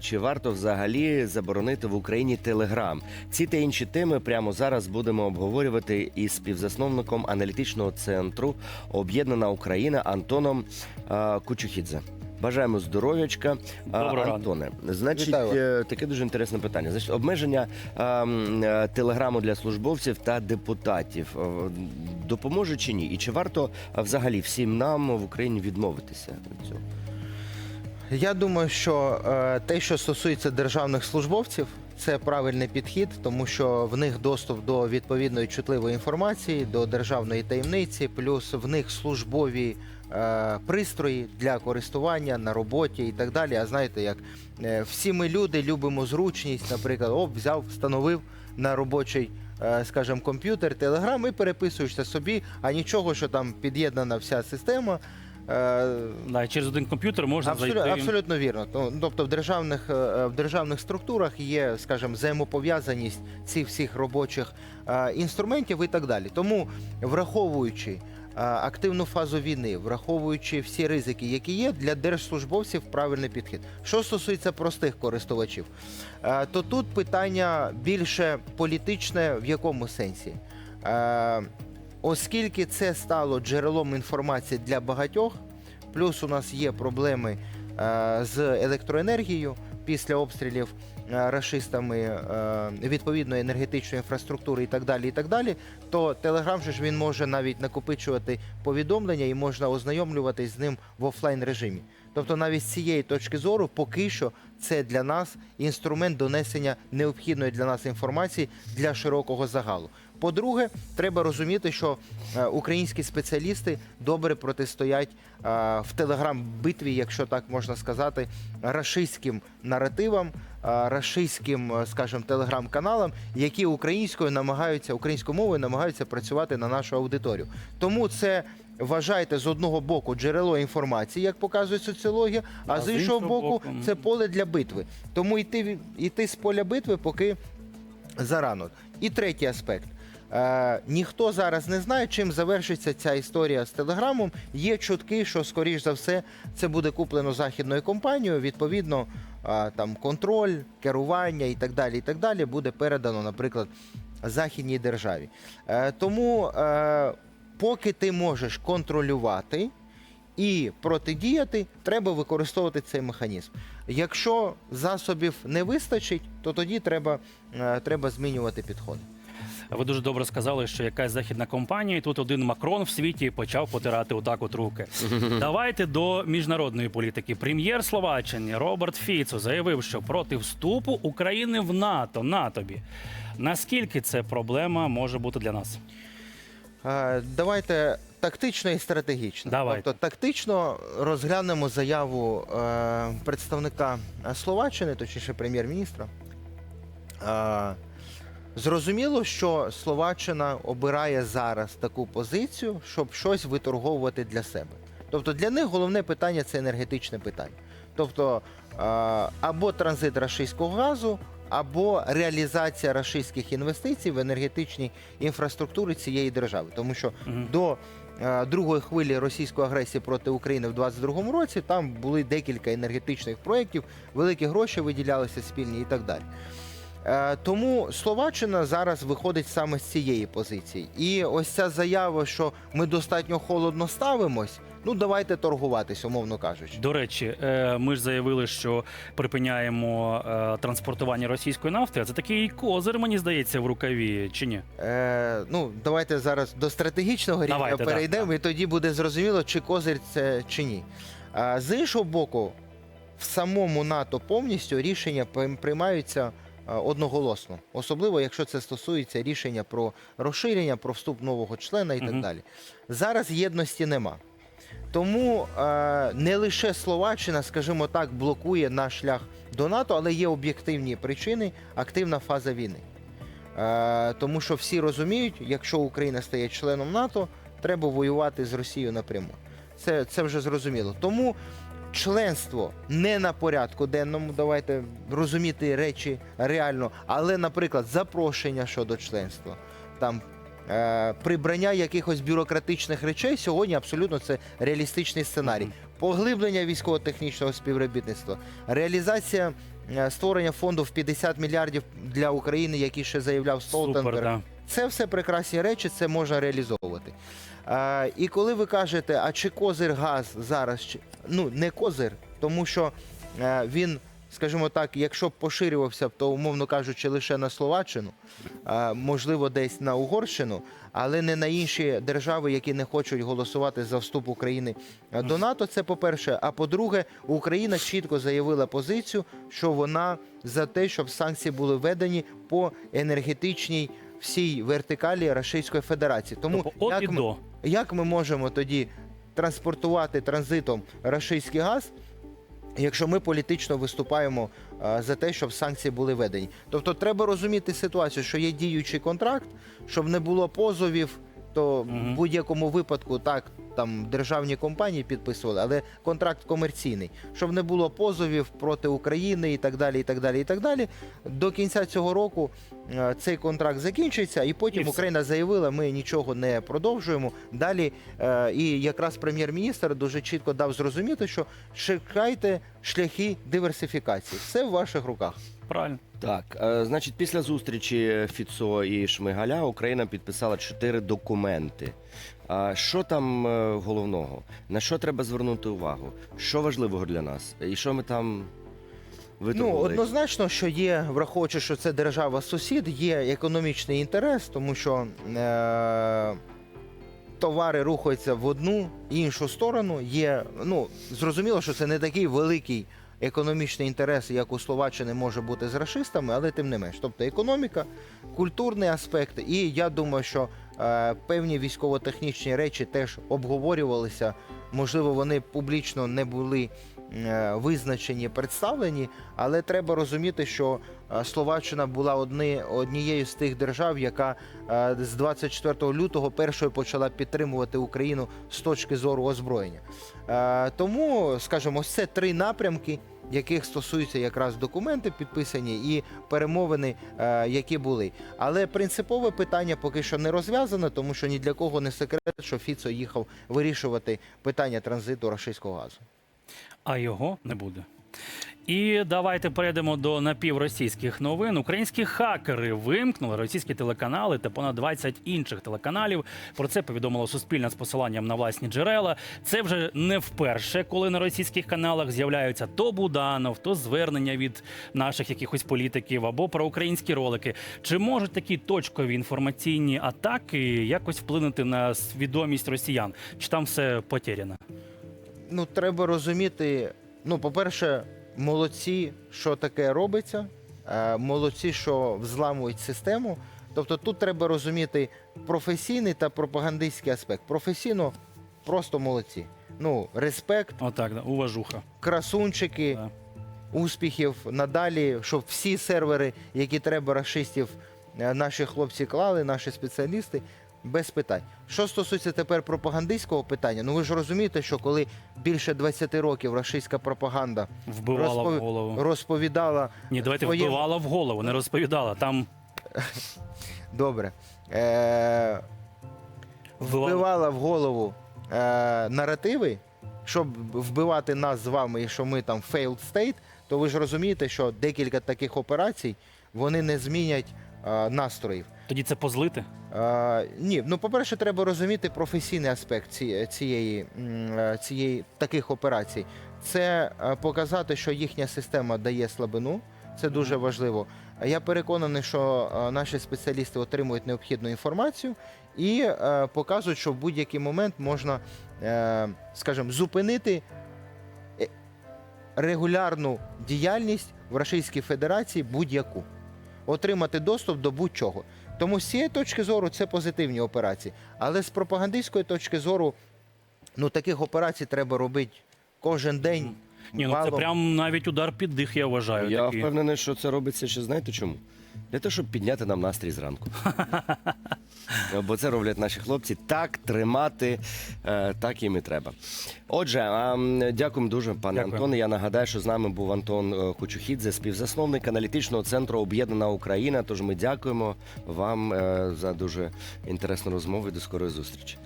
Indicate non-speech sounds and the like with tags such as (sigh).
Чи варто взагалі заборонити в Україні Телеграм? Ці та інші теми прямо зараз будемо обговорювати із співзасновником аналітичного центру Об'єднана Україна Антоном а, Кучухідзе. Бажаємо здоров'ячка, Доброго. Антоне. Значить, Вітаю е, таке дуже інтересне питання. Значить, обмеження е, телеграму для службовців та депутатів е, допоможе чи ні? І чи варто взагалі всім нам в Україні відмовитися від цього? Я думаю, що е, те, що стосується державних службовців, це правильний підхід, тому що в них доступ до відповідної чутливої інформації, до державної таємниці, плюс в них службові е, пристрої для користування на роботі і так далі. А знаєте, як е, всі ми люди любимо зручність, наприклад, оп, взяв, встановив на робочий. Скажімо, комп'ютер, телеграм і переписуєшся собі, а нічого, що там під'єднана вся система. Е, Да, і через один комп'ютер можна Абсолютно, зайти. абсолютно вірно. Ну, Тобто в державних, е, в державних структурах є, скажімо, взаємопов'язаність цих всіх робочих е, інструментів і так далі. Тому, враховуючи е, активну фазу війни, враховуючи всі ризики, які є, для держслужбовців правильний підхід. Що стосується простих користувачів, е, то тут питання більше політичне в якому сенсі? Оскільки це стало джерелом інформації для багатьох, плюс у нас є проблеми е, з електроенергією після обстрілів е, рашистами е, відповідної енергетичної інфраструктури і так далі, і так далі, то Telegram же ж він може навіть накопичувати повідомлення і можна ознайомлюватись з ним в офлайн режимі. Тобто, навіть з цієї точки зору, поки що це для нас інструмент донесення необхідної для нас інформації для широкого загалу. По-друге, треба розуміти, що е, українські спеціалісти добре протистоять е, в телеграм-битві, якщо так можна сказати, рашистським наративам, е, рашистським, скажімо, телеграм-каналам, які українською намагаються українською мовою намагаються працювати на нашу аудиторію. Тому це. Вважайте з одного боку джерело інформації, як показує соціологія, а, з іншого боку, це поле для битви. Тому йти, йти з поля битви поки зарано. І третій аспект. Е, ніхто зараз не знає, чим завершиться ця історія з телеграмом. Є чутки, що скоріш за все це буде куплено західною компанією. Відповідно, е, там контроль, керування і так далі. І так далі буде передано, наприклад, західній державі. Е, тому, е, поки ти можеш контролювати. І протидіяти треба використовувати цей механізм. Якщо засобів не вистачить, то тоді треба, е, треба змінювати підходи. Ви дуже добре сказали, що якась західна компанія, і тут один Макрон в світі почав потирати отак от руки. (laughs) Давайте до міжнародної політики. Прем'єр Словаччини Роберт Фіцо заявив, що проти вступу України в НАТО на тобі. Наскільки це проблема може бути для нас? Давайте тактично і стратегічно. Давайте. Тобто тактично розглянемо заяву е, представника Словаччини, точніше прем'єр-міністра. Зрозуміло, що Словаччина обирає зараз таку позицію, щоб щось виторговувати для себе. Тобто для них головне питання це енергетичне питання. Тобто е, або транзит рашистського газу, або реалізація рашистських інвестицій в енергетичній інфраструктурі цієї держави. Тому що Мгм. до е, другої хвилі російської агресії проти України в 2022 році там були декілька енергетичних проєктів, великі гроші виділялися спільні і так далі. Е, Тому Словаччина зараз виходить саме з цієї позиції. І ось ця заява, що ми достатньо холодно ставимось, ну давайте торгуватись, умовно кажучи. До речі, е, ми ж заявили, що припиняємо е, транспортування російської нафти. А це такий козир, мені здається, в рукаві, чи ні? Е, ну, давайте зараз до стратегічного рівня Давайте, да, перейдемо, да. і тоді буде зрозуміло, чи козир це чи ні. З іншого боку, в самому НАТО повністю рішення приймаються одноголосно, особливо якщо це стосується рішення про розширення, про вступ нового члена і так Мгм. далі. Зараз єдності нема. Тому е, не лише Словаччина, скажімо так, блокує наш шлях до НАТО, але є об'єктивні причини активна фаза війни. Е, тому що всі розуміють, якщо Україна стає членом НАТО, треба воювати з Росією напряму. Це, це вже зрозуміло. Тому членство не на порядку денному, давайте розуміти речі реально, але, наприклад, запрошення щодо членства, там е, прибрання якихось бюрократичних речей сьогодні абсолютно це реалістичний сценарій. Поглиблення військово-технічного співробітництва, реалізація е, створення фонду в 50 мільярдів для України, який ще заявляв Столтенберг. Да. Це все прекрасні речі, це можна реалізовувати. І коли ви кажете, а чи козир газ зараз? Ну, не козир, тому що е, він, скажімо так, якщо б поширювався, то, умовно кажучи, лише на Словаччину, можливо, десь на Угорщину, але не на інші держави, які не хочуть голосувати за вступ України е, до НАТО. Це по-перше. А по-друге, Україна чітко заявила позицію, що вона за те, щоб санкції були введені по енергетичній всій вертикалі Російської Федерації. Тому Тобто як, ми, до. Як ми можемо тоді транспортувати транзитом рашистський газ? Якщо ми політично виступаємо е, за те, щоб санкції були введені, тобто треба розуміти ситуацію, що є діючий контракт, щоб не було позовів, то Мгм. в будь-якому випадку так там державні компанії підписували, але контракт комерційний, щоб не було позовів проти України і так далі. І так далі, і так далі. До кінця цього року е, цей контракт закінчиться, і потім І. Україна заявила, ми нічого не продовжуємо. Далі е, і якраз прем'єр-міністр дуже чітко дав зрозуміти, що шукайте шляхи диверсифікації. Все в ваших руках. Правильно. Так, е, значить, після зустрічі Фіцо і Шмигаля Україна підписала чотири документи. Що там е, головного? На що треба звернути увагу? Що важливого для нас? І що ми там Ну однозначно, що є, враховуючи, що це держава-сусід, є економічний інтерес, тому що е- товари рухаються в одну іншу сторону. Є, ну зрозуміло, що це не такий великий економічний інтерес, як у Словаччини може бути з расистами, але тим не менш. Тобто економіка, культурний аспект, і я думаю, що е- певні військово-технічні речі теж обговорювалися. Можливо, вони публічно не були визначені, представлені, але треба розуміти, що е, Словаччина була одни, однією з тих держав, яка е, з 24 лютого першою почала підтримувати Україну з точки зору озброєння. Е, Тому, скажімо, це три напрямки. Яких стосуються якраз документи підписані і перемовини, е, які були. Але принципове питання поки що не розв'язане, тому що ні для кого не секрет, що Фіцо їхав вирішувати питання транзиту російського газу. А його не буде. І давайте перейдемо до напівросійських новин. Українські хакери вимкнули російські телеканали та понад 20 інших телеканалів. Про це повідомило Суспільне з посиланням на власні джерела. Це вже не вперше, коли на російських каналах з'являються то Буданов, то звернення від наших якихось політиків або про українські ролики. Чи можуть такі точкові інформаційні атаки якось вплинути на свідомість росіян? Чи там все потеряно? Ну, треба розуміти. Ну, по-перше, молодці, що таке робиться, е, молодці, що взламують систему. Тобто тут треба розуміти професійний та пропагандистський аспект. Професійно просто молодці. Ну, респект, Отак, да, уважуха. красунчики, Да. успіхів надалі, щоб всі сервери, які треба расистів, наші хлопці клали, наші спеціалісти. Без питань. Що стосується тепер пропагандистського питання, ну ви ж розумієте, що коли більше 20 років російська пропаганда Вбивала розпов- в голову. розповідала Ні, давайте своє- вбивала в голову, не розповідала. Там добре, е- вбивала. вбивала в голову е- наративи, щоб вбивати нас з вами, і що ми там failed state, то ви ж розумієте, що декілька таких операцій вони не змінять е- настроїв. Тоді це позлити. Е, ні, ну по-перше, треба розуміти професійний аспект ці- цієї, м, е, цієї таких операцій. Це е, показати, що їхня система дає слабину. Це дуже важливо. Я переконаний, що е, наші спеціалісти отримують необхідну інформацію і е, показують, що в будь-який момент можна, е, скажімо, зупинити е, регулярну діяльність в Російській Федерації будь-яку, отримати доступ до будь-чого. Тому з цієї точки зору це позитивні операції. Але з пропагандистської точки зору, ну таких операцій треба робити кожен день. Ні, ну це валом. прям навіть удар під дих, я вважаю. Я такий. впевнений, що це робиться ще знаєте чому? Для того, щоб підняти нам настрій зранку. (laughs) Бо це роблять наші хлопці. Так тримати, е, так їм і треба. Отже, дякуємо дуже, пане Дякую. Антоне. Я нагадаю, що з нами був Антон е, Кучухідзе, співзасновник аналітичного центру Об'єднана Україна. Тож ми дякуємо вам е, за дуже інтересну розмову і до скорої зустрічі.